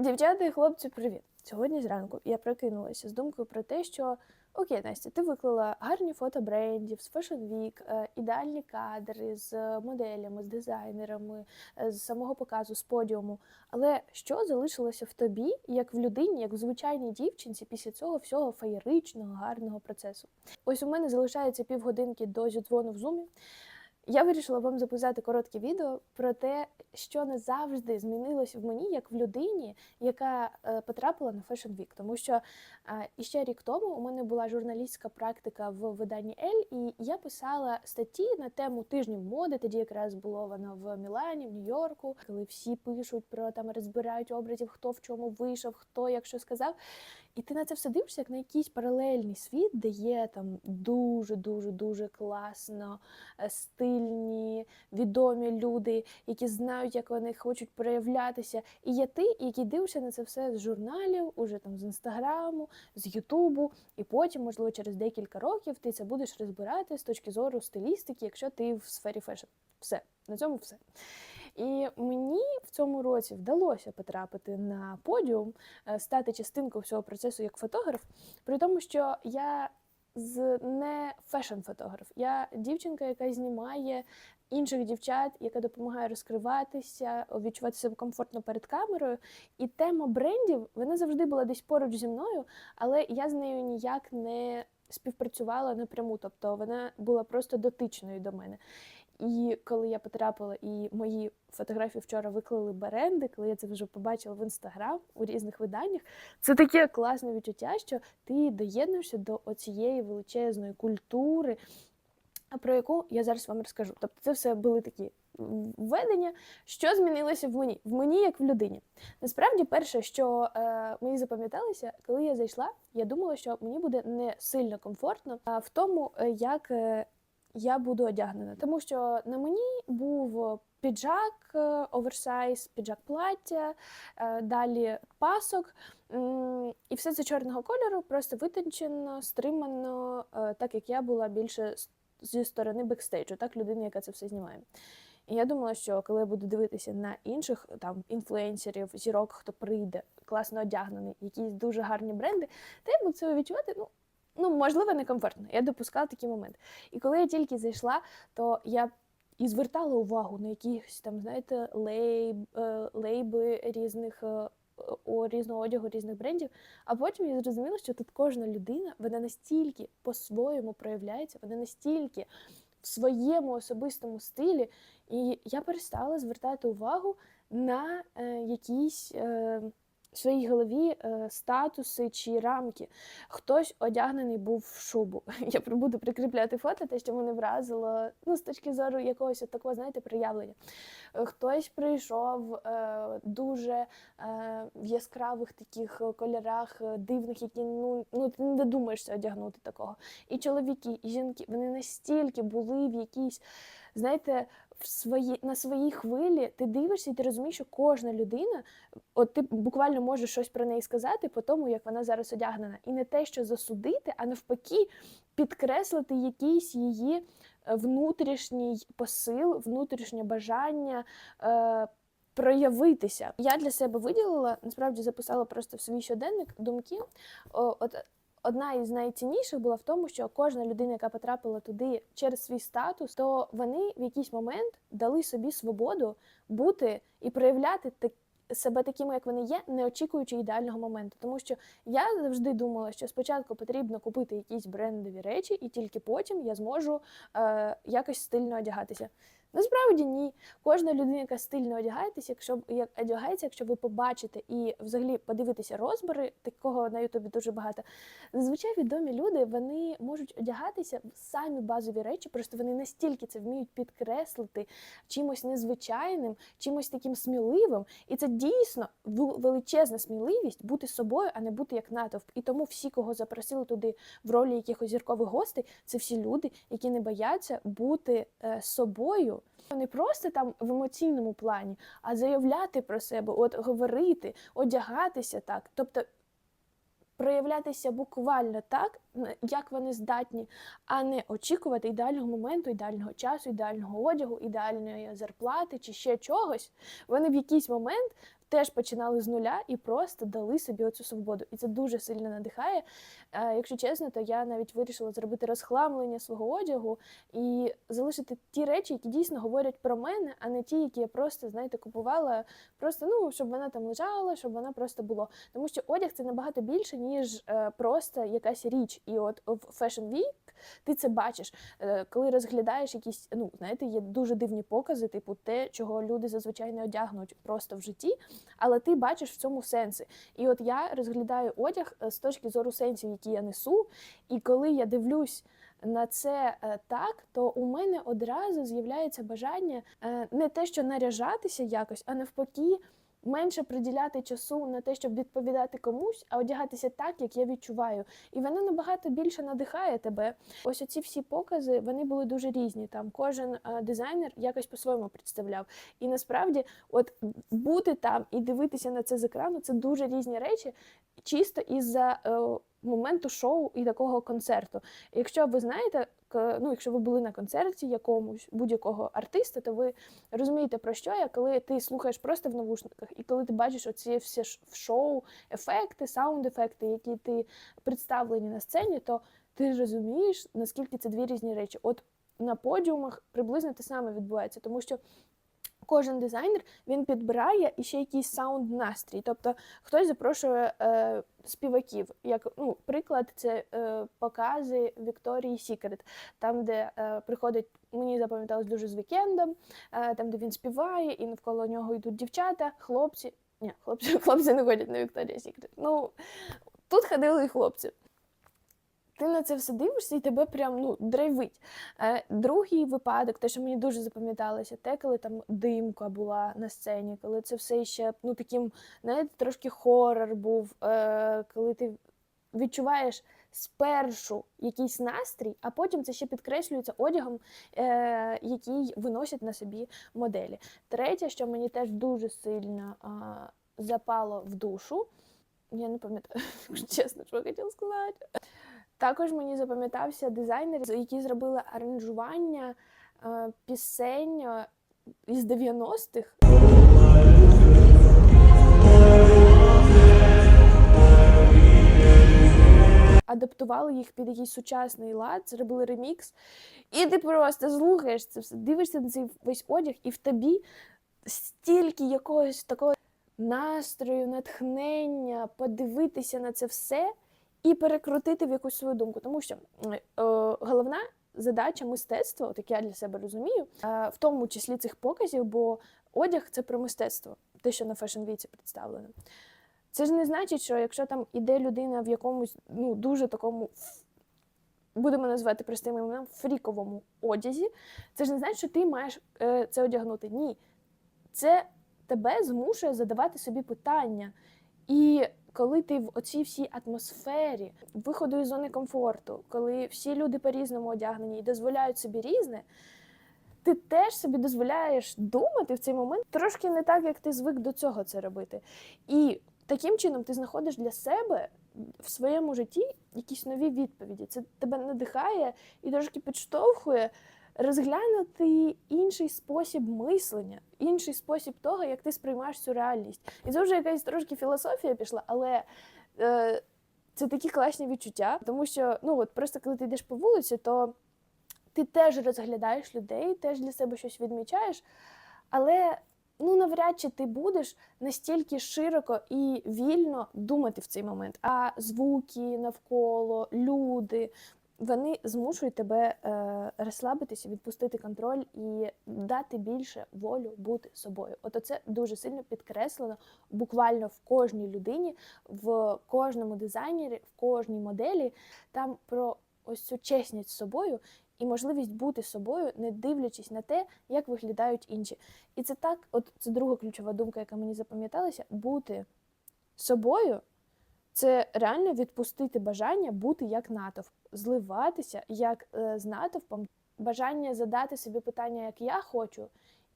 Дівчата і хлопці, привіт! Сьогодні зранку я прокинулася з думкою про те, що окей, Настя, ти виклала гарні фото брендів з Fashion Week, е, ідеальні кадри з моделями, з дизайнерами, е, з самого показу, з подіуму. Але що залишилося в тобі, як в людині, як в звичайній дівчинці, після цього всього феєричного, гарного процесу? Ось у мене залишається півгодинки до зідзвону в зумі. Я вирішила вам записати коротке відео про те, що не завжди змінилося в мені, як в людині, яка е, потрапила на Fashion Week. Тому що е, іще рік тому у мене була журналістська практика в виданні Ель, і я писала статті на тему тижнів моди. Тоді якраз було воно в Мілані, в Нью-Йорку, коли всі пишуть про там розбирають образів, хто в чому вийшов, хто як що сказав. І ти на це все дивишся як на якийсь паралельний світ, де є там дуже дуже дуже класно е, стильні, відомі люди, які знають, як вони хочуть проявлятися. І є ти, який дивишся на це все з журналів, уже там з інстаграму, з Ютубу, і потім, можливо, через декілька років ти це будеш розбирати з точки зору стилістики, якщо ти в сфері фешн. Все, на цьому все. І мені в цьому році вдалося потрапити на подіум, е, стати частинкою всього процесу як фотограф, при тому, що я з не фешн-фотограф. Я дівчинка, яка знімає інших дівчат, яка допомагає розкриватися, відчувати себе комфортно перед камерою. І тема брендів вона завжди була десь поруч зі мною, але я з нею ніяк не співпрацювала напряму, тобто вона була просто дотичною до мене. І коли я потрапила, і мої фотографії вчора виклали бренди, коли я це вже побачила в інстаграм у різних виданнях, це таке класне відчуття, що ти доєднуєшся до оцієї величезної культури, про яку я зараз вам розкажу. Тобто, це все були такі введення, що змінилося в мені, в мені як в людині. Насправді, перше, що е, мені запам'яталося, коли я зайшла, я думала, що мені буде не сильно комфортно, а в тому, е, як. Е, я буду одягнена, тому що на мені був піджак, е, оверсайз, піджак плаття, е, далі пасок, і все це чорного кольору, просто витончено, стримано, е, так як я була більше зі сторони бекстейджу, так людина, яка це все знімає. І я думала, що коли я буду дивитися на інших там інфлюенсерів, зірок, хто прийде, класно одягнений, якісь дуже гарні бренди, то я буду це відчувати. ну, ну, можливо, некомфортно. Я допускала такий момент. І коли я тільки зайшла, то я і звертала увагу на якісь там, знаєте, лейб, е, лейби різних о, різного одягу, різних брендів. А потім я зрозуміла, що тут кожна людина вона настільки по-своєму проявляється, вона настільки в своєму особистому стилі, і я перестала звертати увагу на е, якісь. Е, своїй голові е, статуси чи рамки. Хтось одягнений був в шубу. Я буду прикріпляти фото, те, що мене вразило ну, з точки зору якогось такого, знаєте, проявлення. Е, хтось прийшов е, дуже е, в яскравих таких кольорах, е, дивних, які ну, ну ти не додумаєшся одягнути такого. І чоловіки, і жінки вони настільки були в якійсь, знаєте, в свої, на своїй хвилі ти дивишся і ти розумієш, що кожна людина, от ти буквально можеш щось про неї сказати по тому, як вона зараз одягнена. І не те, що засудити, а навпаки, підкреслити якийсь її е, внутрішній посил, внутрішнє бажання. Е, Проявитися. Я для себе виділила, насправді записала просто в свій щоденник думки. От одна із найцінніших була в тому, що кожна людина, яка потрапила туди через свій статус, то вони в якийсь момент дали собі свободу бути і проявляти так. Себе такими, як вони є, не очікуючи ідеального моменту. Тому що я завжди думала, що спочатку потрібно купити якісь брендові речі, і тільки потім я зможу е, якось стильно одягатися. Насправді ні. Кожна людина, яка стильно одягається, якщо як одягається, якщо ви побачите і взагалі подивитися розбори, такого на Ютубі дуже багато. Зазвичай відомі люди вони можуть одягатися в самі базові речі, просто вони настільки це вміють підкреслити чимось незвичайним, чимось таким сміливим. І це дійсно величезна сміливість бути собою, а не бути як натовп. І тому всі, кого запросили туди в ролі якихось зіркових гостей, це всі люди, які не бояться бути е, Не просто там в емоційному плані, а заявляти про себе, от говорити, одягатися так, тобто проявлятися буквально так, як вони здатні, а не очікувати ідеального моменту, ідеального часу, ідеального одягу, ідеальної зарплати чи ще чогось. Вони в якийсь момент теж починали з нуля і просто дали собі оцю свободу. І це дуже сильно надихає. Якщо чесно, то я навіть вирішила зробити розхламлення свого одягу і залишити ті речі, які дійсно говорять про мене, а не ті, які я просто, знаєте, купувала, просто ну, щоб вона там лежала, щоб вона просто було. Тому що одяг це набагато більше, ніж е, просто якась річ. І от в Fashion Week ти це бачиш, Е, коли розглядаєш якісь, ну знаєте, є дуже дивні покази, типу те, чого люди зазвичай не одягнуть просто в житті, але ти бачиш в цьому сенси. І от я розглядаю одяг е, з точки зору сенсів, які я несу, і коли я дивлюсь. На це е, так, то у мене одразу з'являється бажання е, не те, що наряжатися якось, а навпаки, менше приділяти часу на те, щоб відповідати комусь, а одягатися так, як я відчуваю. І воно набагато більше надихає тебе. Ось оці всі покази вони були дуже різні. Там кожен е, дизайнер якось по-своєму представляв. І насправді, от бути там і дивитися на це з екрану це дуже різні речі, чисто із-за е, моменту шоу і такого концерту. Якщо ви знаєте, ну, якщо ви були на концерті якомусь будь-якого артиста, то ви розумієте про що я, коли ти слухаєш просто в навушниках, і коли ти бачиш оці всі шоу, ефекти, саунд-ефекти, які ти представлені на сцені, то ти розумієш, наскільки це дві різні речі. От на подіумах приблизно те саме відбувається, тому що кожен дизайнер він підбирає і ще якийсь саунд настрій. Тобто хтось запрошує е, співаків. Як ну, приклад, це е, покази Вікторії Сікрет, там, де е, приходить, мені запам'яталось дуже з вікендом, е, там, де він співає, і навколо нього йдуть дівчата, хлопці. Ні, хлопці, хлопці не ходять на Вікторія Сікрет. Ну, тут ходили і хлопці. Ти на це все дивишся і тебе прям ну, драйвить. Е, другий випадок, те, що мені дуже запам'яталося, те, коли там димка була на сцені, коли це все ще ну, таким, знаєте, трошки хорор був, е, коли ти відчуваєш спершу якийсь настрій, а потім це ще підкреслюється одягом, е, який виносять на собі моделі. Третє, що мені теж дуже сильно а, запало в душу, я не пам'ятаю, чесно, що я хотіла сказати. Також мені запам'ятався дизайнер, які зробили аранжування е, пісень е, із 90-х. Адаптували їх під якийсь сучасний лад, зробили ремікс, і ти просто слухаєш це все, дивишся на цей весь одяг, і в тобі стільки якогось такого настрою, натхнення, подивитися на це все і перекрутити в якусь свою думку. Тому що е, головна задача мистецтва, от як я для себе розумію, е, в тому числі цих показів, бо одяг це про мистецтво, те, що на Fashion Week представлено. Це ж не значить, що якщо там іде людина в якомусь ну, дуже такому. Будемо називати простим іменем фріковому одязі, це ж не значить, що ти маєш е, це одягнути. Ні. Це тебе змушує задавати собі питання. І коли ти в оцій всій атмосфері виходу із зони комфорту, коли всі люди по-різному одягнені і дозволяють собі різне, ти теж собі дозволяєш думати в цей момент трошки не так, як ти звик до цього це робити. І таким чином ти знаходиш для себе в своєму житті якісь нові відповіді. Це тебе надихає і трошки підштовхує розглянути інший спосіб мислення, інший спосіб того, як ти сприймаєш цю реальність. І це вже якась трошки філософія пішла, але е, це такі класні відчуття, тому що ну от просто коли ти йдеш по вулиці, то ти теж розглядаєш людей, теж для себе щось відмічаєш, але ну навряд чи ти будеш настільки широко і вільно думати в цей момент. А звуки навколо, люди. Вони змушують тебе е, розслабитися, відпустити контроль і дати більше волю бути собою. От це дуже сильно підкреслено буквально в кожній людині, в кожному дизайнері, в кожній моделі. Там про ось цю чесність з собою і можливість бути собою, не дивлячись на те, як виглядають інші. І це так, от це друга ключова думка, яка мені запам'яталася: бути собою це реально відпустити бажання бути як натовп, зливатися як е, з натовпом, бажання задати собі питання, як я хочу,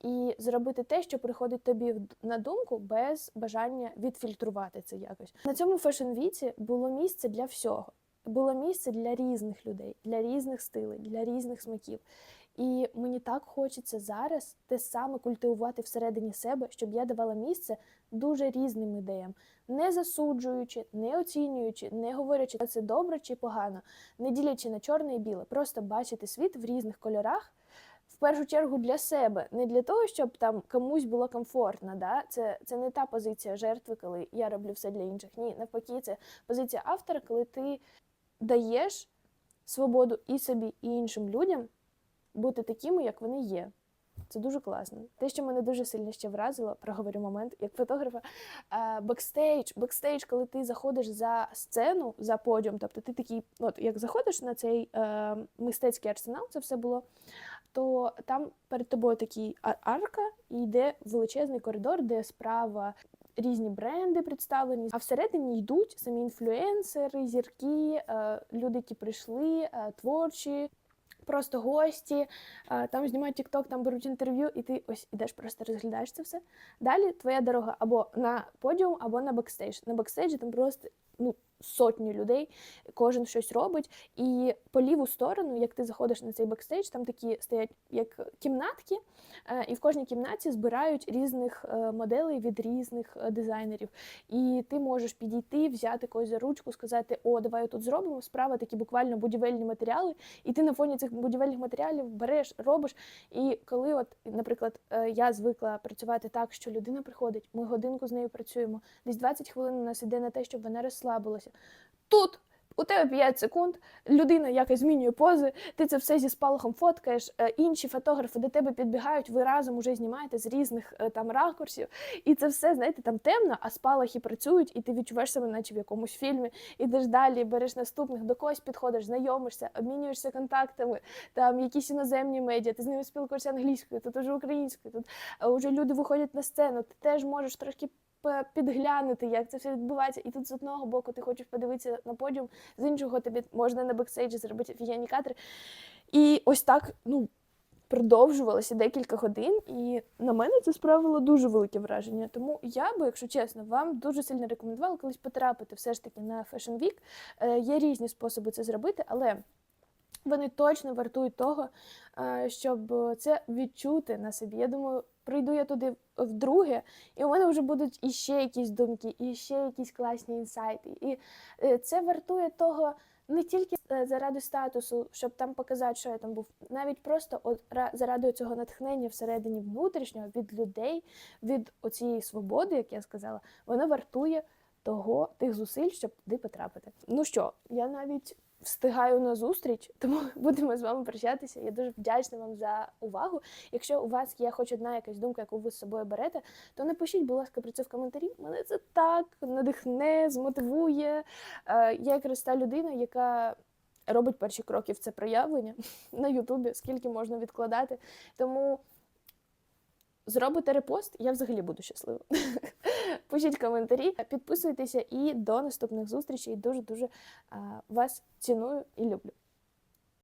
і зробити те, що приходить тобі на думку, без бажання відфільтрувати це якось. На цьому фешн-віці було місце для всього. Було місце для різних людей, для різних стилей, для різних смаків. І мені так хочеться зараз те саме культивувати всередині себе, щоб я давала місце дуже різним ідеям, не засуджуючи, не оцінюючи, не говорячи, це добре чи погано, не ділячи на чорне і біле, просто бачити світ в різних кольорах. В першу чергу для себе, не для того, щоб там комусь було комфортно. Да? Це, це не та позиція жертви, коли я роблю все для інших. Ні, навпаки, це позиція автора, коли ти даєш свободу і собі, і іншим людям бути такими, як вони є. Це дуже класно. Те, що мене дуже сильно ще вразило, проговорю момент як фотографа. е, Бекстейдж, бекстейдж, коли ти заходиш за сцену, за подіум, тобто ти такий, от як заходиш на цей е, мистецький арсенал, це все було, то там перед тобою такий арка, і йде величезний коридор, де справа різні бренди представлені, а всередині йдуть самі інфлюенсери, зірки, е, люди, які прийшли, е, творчі. Просто гості, е, там знімають тікток, там беруть інтерв'ю, і ти ось ідеш, просто розглядаєш це все. Далі твоя дорога або на подіум, або на бекстейдж. На бекстейджі там просто ну, сотні людей, кожен щось робить. І по ліву сторону, як ти заходиш на цей бекстейдж, там такі стоять як кімнатки, е, і в кожній кімнаті збирають різних е, моделей від різних е, дизайнерів. І ти можеш підійти, взяти когось за ручку, сказати: О, давай тут зробимо. Справа такі буквально будівельні матеріали, і ти на фоні цих будівельних матеріалів береш, робиш. І коли, от, наприклад, я звикла працювати так, що людина приходить, ми годинку з нею працюємо, десь 20 хвилин у нас іде на те, щоб вона розслабилася. Тут у тебе 5 секунд, людина якось змінює пози, ти це все зі спалахом фоткаєш, е, інші фотографи до тебе підбігають, ви разом уже знімаєте з різних е, там ракурсів. І це все, знаєте, там темно, а спалахи працюють, і ти відчуваєш себе, наче в якомусь фільмі. Ідеш далі, береш наступних, до когось підходиш, знайомишся, обмінюєшся контактами, там якісь іноземні медіа, ти з ними спілкуєшся англійською, тут уже українською, тут е, уже люди виходять на сцену, ти теж можеш трошки підглянути, як це все відбувається. І тут з одного боку ти хочеш подивитися на подіум, з іншого тобі можна на бекстейджі зробити офігенні кадри. І ось так, ну. Продовжувалося декілька годин, і на мене це справило дуже велике враження. Тому я би, якщо чесно, вам дуже сильно рекомендувала колись потрапити все ж таки на Fashion Week. Е, Є різні способи це зробити, але вони точно вартують того, е, щоб це відчути на собі. Я думаю, прийду я туди вдруге, і у мене вже будуть іще якісь думки, і ще якісь класні інсайти. І е, це вартує того не тільки е, заради статусу, щоб там показати, що я там був, навіть просто от заради цього натхнення всередині внутрішнього від людей, від оцієї свободи, як я сказала, воно вартує того тих зусиль, щоб туди потрапити. Ну що, я навіть встигаю на зустріч, тому будемо з вами прощатися. Я дуже вдячна вам за увагу. Якщо у вас є хоч одна якась думка, яку ви з собою берете, то напишіть, будь ласка, про це в коментарі. Мене це так надихне, змотивує. Е, Я якраз та людина, яка. Робить перші кроки в це проявлення на Ютубі, скільки можна відкладати. Тому зробите репост, я взагалі буду щаслива. Пишіть коментарі, підписуйтеся і до наступних зустрічей. Дуже дуже вас ціную і люблю.